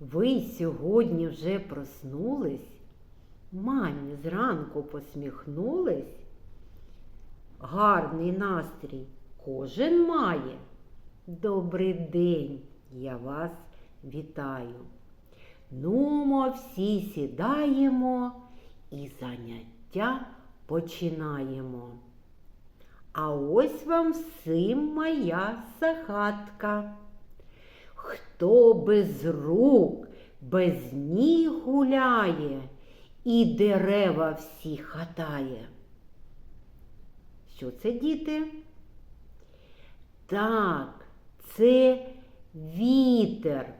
Ви сьогодні вже проснулись? Мамі зранку посміхнулись? Гарний настрій кожен має. Добрий день, я вас вітаю. Нумо всі сідаємо і заняття починаємо. А ось вам всім моя сахатка. Хто без рук, без ніг гуляє і дерева всі хатає. Що це, діти? Так, це вітер.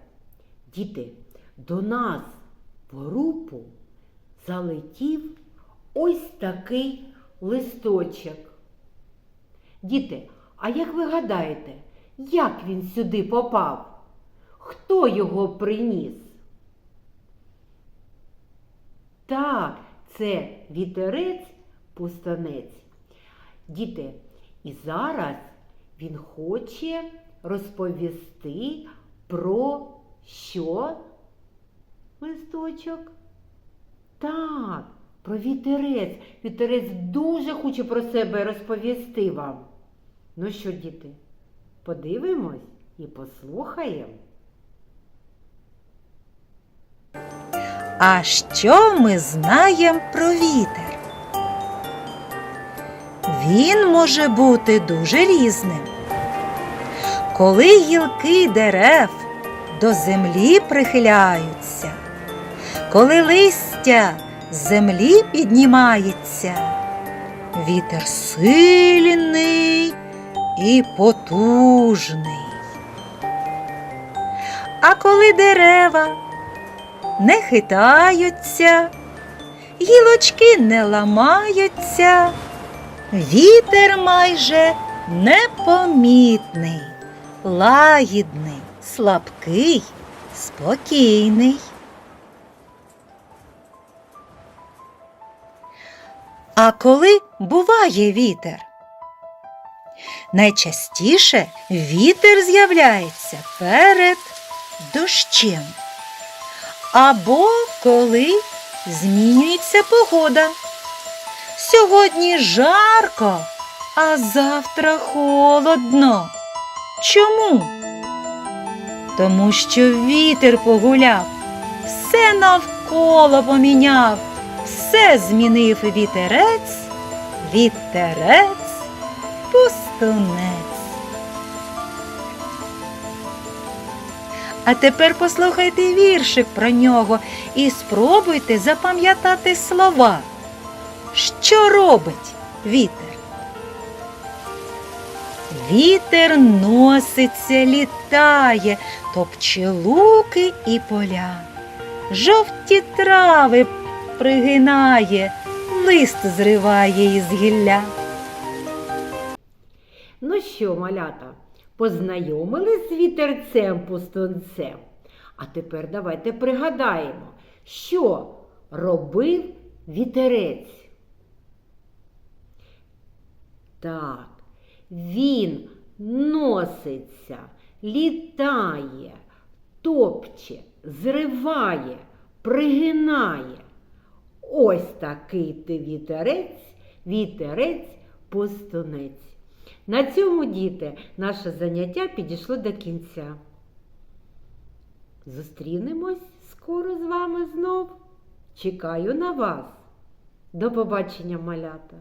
Діти, до нас в групу залетів ось такий листочок. Діти, а як ви гадаєте, як він сюди попав? Хто його приніс? Так, це вітерець пустанець. Діти, і зараз він хоче розповісти про що? Листочок? Так, про вітерець. Вітерець дуже хоче про себе розповісти вам. Ну що, діти, подивимось і послухаємо. А що ми знаємо про вітер? Він може бути дуже різним. Коли гілки дерев до землі прихиляються, коли листя з землі піднімається, вітер сильний і потужний. А коли дерева не хитаються, гілочки не ламаються, вітер майже непомітний, лагідний, слабкий, спокійний. А коли буває вітер? Найчастіше вітер з'являється перед дощем або коли змінюється погода. Сьогодні жарко, а завтра холодно. Чому? Тому що вітер погуляв, все навколо поміняв, все змінив вітерець, вітерець, пустунець. А тепер послухайте віршик про нього і спробуйте запам'ятати слова. Що робить вітер? Вітер носиться, літає, топче луки і поля. Жовті трави пригинає, лист зриває із гілля. Ну що, малята, познайомились з вітерцем пустунцем? А тепер давайте пригадаємо, що робив вітерець. Так, він носиться, літає, топче, зриває, пригинає. Ось такий ти вітерець, вітерець пустунець. На цьому, діти, наше заняття підійшло до кінця. Зустрінемось скоро з вами знов. Чекаю на вас. До побачення, малята!